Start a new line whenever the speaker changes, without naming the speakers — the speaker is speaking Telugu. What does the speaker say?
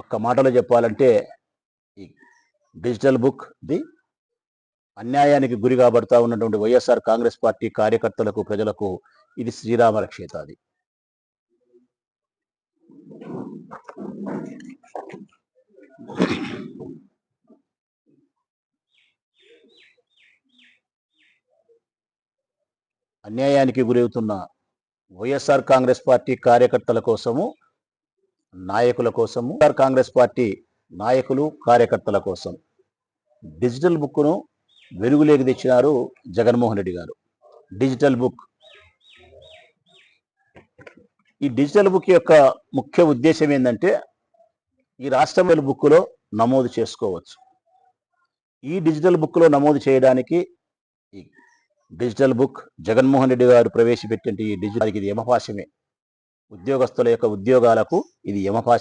ఒక్క మాటలో చెప్పాలంటే ఈ డిజిటల్ బుక్ ది అన్యాయానికి గురి కాబడతా ఉన్నటువంటి వైఎస్ఆర్ కాంగ్రెస్ పార్టీ కార్యకర్తలకు ప్రజలకు ఇది శ్రీరామ రక్షిత అది. అన్యాయానికి గురవుతున్న వైఎస్ఆర్ కాంగ్రెస్ పార్టీ కార్యకర్తల కోసము నాయకుల కోసము కాంగ్రెస్ పార్టీ నాయకులు కార్యకర్తల కోసం. డిజిటల్ బుక్ను వెలుగులేకి తెచ్చినారు జగన్మోహన్ రెడ్డి గారు. Digital book. ఈ డిజిటల్ బుక్ యొక్క ముఖ్య ఉద్దేశం ఏంటంటే ఈ రాష్ట్రంలో బుక్లో నమోదు చేసుకోవచ్చు. ఈ డిజిటల్ బుక్లో నమోదు చేయడానికి డిజిటల్ బుక్ జగన్మోహన్ రెడ్డి గారు ప్రవేశపెట్టిన ఈ డిజిటల్ ఇది యమపాశమే ఉద్యోగస్తుల యొక్క ఉద్యోగాలకు ఇది యమపాశ